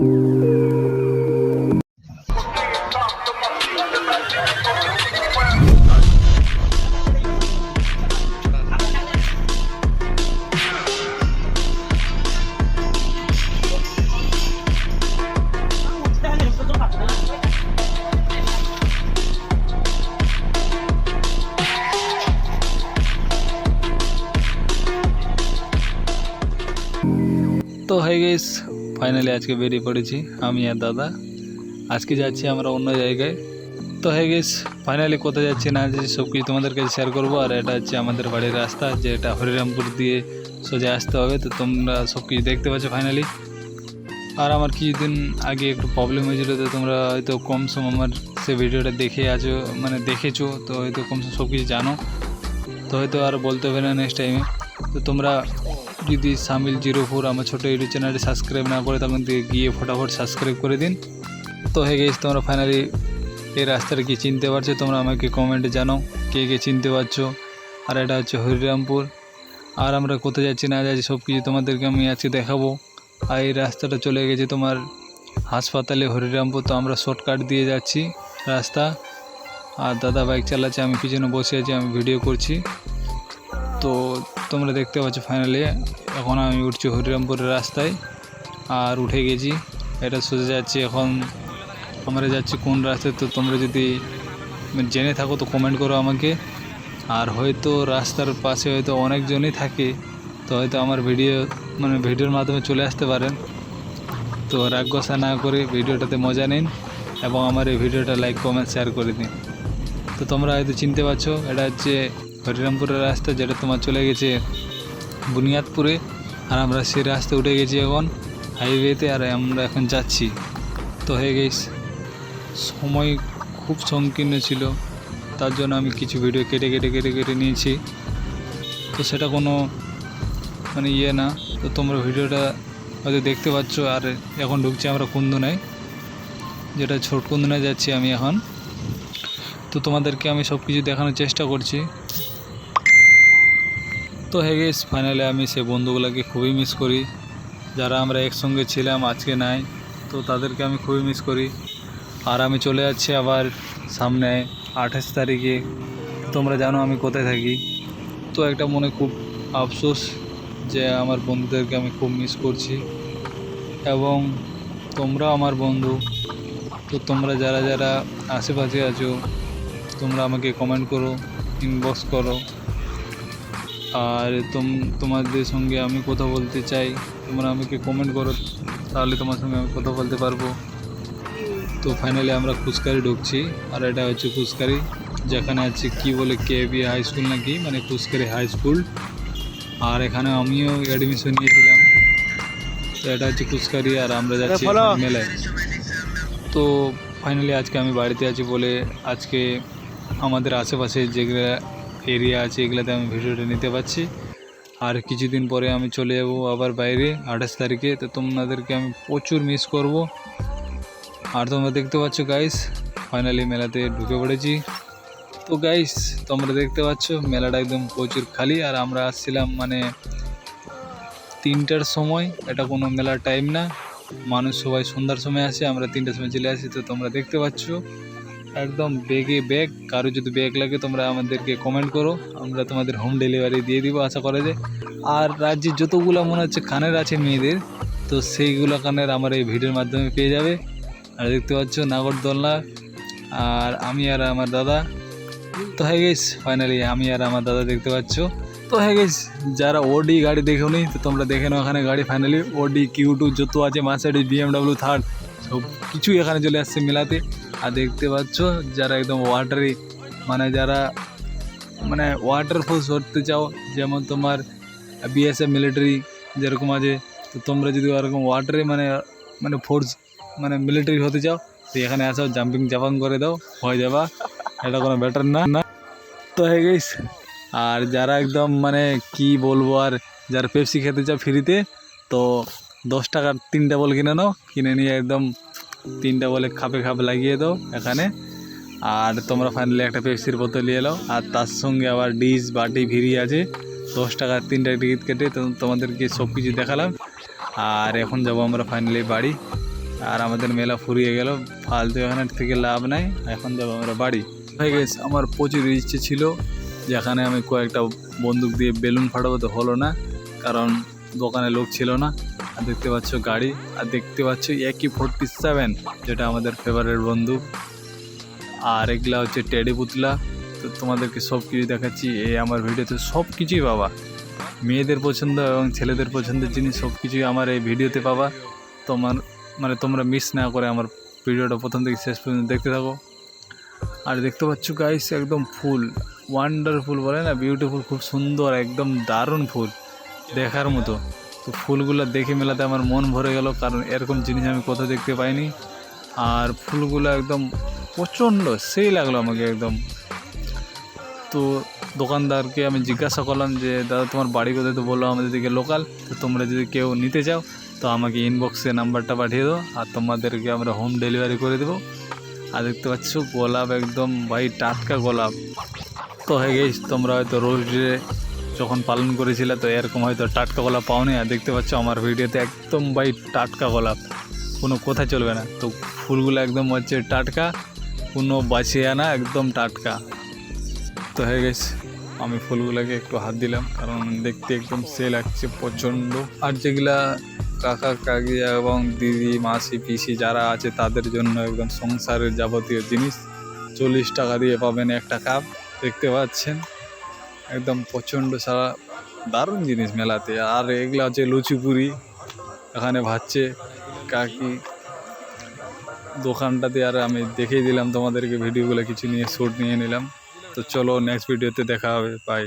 তো হয়ে guess finally আজকে বেরিয়ে পড়েছি, আমি আর দাদা। আজকে যাচ্ছি আমরা অন্য জায়গায়। তো হয়ে গেস ফাইনালি কোথায় যাচ্ছি না যাচ্ছি সব কিছু তোমাদের কাছে শেয়ার করব। আর এটা হচ্ছে আমাদের বাড়ির রাস্তা, যেটা হরিরামপুর দিয়ে সোজা আসতে হবে। তো তোমরা সব কিছু দেখতে পাচ্ছ ফাইনালি আর আমার কিছুদিন আগে একটু প্রবলেম হয়েছিল, তো তোমরা হয়তো কম সম আমার সে ভিডিওটা দেখে আছো মানে দেখেছ, তো হয়তো কম সম সব কিছু জানো। তো হয়তো আর বলতে হবে না নেক্সট টাইমে তো তোমরা যদি সামিল জিরো ফোর আমার ছোটো ইউটিউব চ্যানেলটি সাবস্ক্রাইব না করে, তখন গিয়ে ফটাফট সাবস্ক্রাইব করে দিন। তো হয়ে গেছে তোমরা ফাইনালি এই রাস্তাটা কি চিনতে পারছ? তোমরা আমাকে কমেন্টে জানাও কে কে চিনতে পারছ। আর এটা হচ্ছে হরিরামপুর। আর আমরা কোথায় যাচ্ছি না যাচ্ছি সব কিছু তোমাদেরকে আমি আজকে দেখাবো। আর এই রাস্তাটা চলে গেছে তোমার হাসপাতালে হরিরামপুর। তো আমরা শর্টকাট দিয়ে যাচ্ছি রাস্তা। আর দাদা বাইক চালাচ্ছে, আমি পিছনে বসে আছি, আমি ভিডিও করছি। তো তোমরা দেখতে পাচ্ছ ফাইনালি এখন আমি উঠছি হরিরামপুরের রাস্তায় আর উঠে গেছি। এটা সোজা যাচ্ছি এখন। আমরা যাচ্ছি কোন রাস্তায়? তো তোমরা যদি জেনে থাকো তো কমেন্ট করো আমাকে। আর হয়তো রাস্তার পাশে হয়তো অনেকজনই থাকে। তো হয়তো আমার ভিডিও মানে ভিডিওর মাধ্যমে চলে আসতে পারেন। তো রাগ গোসা না করে ভিডিওটাতে মজা নিন এবং আমার এই ভিডিওটা লাইক কমেন্ট শেয়ার করে দিন। তো তোমরা হয়তো চিনতে পারছ, এটা হচ্ছে হরিরামপুরের রাস্তা যেটা তোমার চলে গেছে বুনিয়াদপুরে, আর আমরা সেই রাস্তায় উঠে গেছি এখন হাইওয়েতে, আর আমরা এখন যাচ্ছি। তো হয়ে গেছে সময় খুব সংকীর্ণ ছিল, তার জন্য আমি কিছু ভিডিও কেটে কেটে কেটে কেটে নিয়েছি। তো সেটা কোনো মানে ইয়ে না, তো তোমরা ভিডিওটা হয়তো দেখতে পাচ্ছ, আর এখন ঢুকছি আমরা কুন্দনায়, যেটা ছোট কুন্দনায় যাচ্ছি আমি এখন। তো তোমাদেরকে আমি সব কিছু দেখানোর চেষ্টা করছি। তো হে গেস ফাইনালি আমি সে বন্ধুগুলোকে খুবই মিস করি। যারা আমরা একসঙ্গে ছিলাম, আজকে নাই, তো তাদেরকে আমি খুবই মিস করি। আর আমি চলে যাচ্ছি আবার সামনে আঠাশ তারিখে। তোমরা জানো আমি কোথায় থাকি। তো একটা মনে খুব আফসোস যে আমার বন্ধুদেরকে আমি খুব মিস করছি। এবং তোমরা আমার বন্ধু, তো তোমরা যারা যারা আশেপাশে আছো, তোমরা আমাকে কমেন্ট করো ইনবক্স করো। আর তোম তোমাদের সঙ্গে আমি কথা বলতে চাই। তোমরা আমাকে কমেন্ট করো তাহলে তোমার সঙ্গে আমি কথা বলতে পারব। তো ফাইনালি আমরা কুসকারি ঢুকছি আর এটা হচ্ছে কুসকারি যেখানে আছে কি বলে কে বি হাই স্কুল নাকি মানে কুসকারি হাই স্কুল আর এখানে আমিও অ্যাডমিশন নিয়েছিলাম। তো এটা হচ্ছে কুসকারি আর আমরা যাচ্ছি মেলায়। তো ফাইনালি আজকে আমি বাড়িতে আছি বলে আজকে আমাদের আশেপাশে যেগুলো এরিয়া আছে, এগুলোতে আমি ভিডিওটা নিতে পারছি। আর কিছুদিন পরে আমি চলে যাব আবার বাইরে, আঠাশ তারিখে। তো তোমাদেরকে আমি প্রচুর মিস করব। আর তোমরা দেখতে পাচ্ছ গাইস ফাইনালি মেলাতে ঢুকে পড়েছি। তো গাইস তোমরা দেখতে পাচ্ছ, মেলাটা একদম প্রচুর খালি। আর আমরা আসছিলাম মানে তিনটার সময়। এটা কোনো মেলার টাইম না। মানুষ সবাই সন্ধ্যার সময় আসে, আমরা তিনটার সময় চলে আসি। তো তোমরা দেখতে পাচ্ছ একদম বেগে ব্যাগ কারও যদি ব্যাগ লাগে তোমরা আমাদেরকে কমেন্ট করো, আমরা তোমাদের হোম ডেলিভারি দিয়ে দিব, আশা করা যায়। আর রাজ্যে যতগুলো মনে হচ্ছে কানের আছে মেয়েদের, তো সেইগুলো কানের আমার এই ভিডিওর মাধ্যমে পেয়ে যাবে। আর দেখতে পাচ্ছ নাগরদোলনা, আর আমি আর আমার দাদা। তো হয়ে গেছ ফাইনালি আমি আর আমার দাদা দেখতে পাচ্ছ। তো হয়ে গেছ যারা ওডি গাড়ি দেখো নি তো তোমরা দেখে নাও এখানে গাড়ি ফাইনালি ওডি কিউ টু যত আছে মার্সিডিজ বিএমডাব্লিউ থার্ড সব কিছুই এখানে চলে আসছে মেলাতে। আর দেখতে পাচ্ছ, যারা একদম ওয়াটারি মানে যারা মানে ওয়াটার ফোর্স ধরতে চাও, যেমন তোমার বিএসএফ মিলিটারি যেরকম আছে, তো তোমরা যদি ওরকম ওয়াটারে মানে মানে ফোর্স মানে মিলিটারি হতে চাও, তো এখানে আসো জাম্পিং জাপাং করে দাও হয়ে যাবা এটা কোনো ব্যাটার না। না তো হয়ে গেছ আর যারা একদম মানে কি বলব আর, যারা পেপসি খেতে চাও ফ্রিতে তো দশ টাকার তিনটা বল কিনে নাও, কিনে নিয়ে একদম তিনটা বলে খাপে খাপ লাগিয়ে দাও এখানে। আর তোমরা ফাইনালি একটা পেপসির বোতল নিয়ে এলো আর তার সঙ্গে আবার ডিশ, বাটি ভিড়ি আছে। দশ টাকার তিনটা টিকিট কেটে তোমাদেরকে সব কিছু দেখালাম। আর এখন যাব আমরা ফাইনালি বাড়ি। আর আমাদের মেলা ফুরিয়ে গেল। ফালতু এখানে থেকে লাভ নাই। এখন যাব আমরা বাড়ি। হয়ে গেছে। আমার প্রচুর ইচ্ছে ছিল যেখানে আমি কয়েকটা বন্দুক দিয়ে বেলুন ফাটাবো তো হলো না। কারণ দোকানে লোক ছিল না। আর দেখতে পাচ্ছ গাড়ি, আর দেখতে পাচ্ছ একই ফোরটি সেভেন যেটা আমাদের ফেভারিট বন্ধু। আর এগুলা হচ্ছে টেডি পুতলা। তো তোমাদেরকে সব কিছু দেখাচ্ছি এই আমার ভিডিওতে সব কিছুই পাবা। মেয়েদের পছন্দ এবং ছেলেদের পছন্দের জিনিস সব কিছুই আমার এই ভিডিওতে পাবা। তোমার মানে তোমরা মিস না করে আমার ভিডিওটা প্রথম থেকে শেষ পর্যন্ত দেখতে থাকো। আর দেখতে পাচ্ছ গাইস একদম ফুল ওয়ান্ডারফুল বলে না বিউটিফুল খুব সুন্দর, একদম দারুণ ফুল। দেখার মতো। তো ফুলগুলো দেখে মেলাতে আমার মন ভরে গেল, কারণ এরকম জিনিস আমি কোথাও দেখতে পাইনি। আর ফুলগুলো একদম প্রচণ্ড সেই লাগল আমাকে একদম। তো দোকানদারকে আমি জিজ্ঞাসা করলাম যে, দাদা, তোমার বাড়ি কোথায়? তো বলল, আমাদের দিকে লোকাল তো তোমরা যদি কেউ নিতে চাও, তো আমাকে ইনবক্সে নাম্বারটা পাঠিয়ে দাও, আর তোমাদেরকে আমরা হোম ডেলিভারি করে দেবো। আর দেখতে পাচ্ছ, গোলাপ একদম ভাই টাটকা গোলাপ। তো হয়ে গেছ, তোমরা হয়তো রোজ ডে যখন পালন করেছিলে, তো এরকম হয়তো টাটকা গোলাপ পাওনি। আর দেখতে পাচ্ছ আমার ভিডিওতে একদম ভাই টাটকা গোলাপ। কোনো কথা চলবে না। তো ফুলগুলো একদম হচ্ছে টাটকা, কোনো বাঁচিয়ে আনা, একদম টাটকা। তো হয়ে গেছে। আমি ফুলগুলোকে একটু হাত দিলাম, কারণ দেখতে একদম সে লাগছে প্রচণ্ড। আর যেগুলা কাকা কাকি এবং দিদি, মাসি, পিসি যারা আছে, তাদের জন্য একদম সংসারের যাবতীয় জিনিস। চল্লিশ টাকা দিয়ে পাবেন একটা কাপ দেখতে পাচ্ছেন? একদম প্রচণ্ড সারা, দারুণ জিনিস মেলাতে। আর এগুলো হচ্ছে লুচিপুরি এখানে ভাজছে কাকি। দোকানটাতে আর আমি দেখিয়ে দিলাম তোমাদেরকে ভিডিওগুলো কিছু নিয়ে শ্যুট নিয়ে নিলাম। তো চলো নেক্সট ভিডিওতে দেখা হবে বাই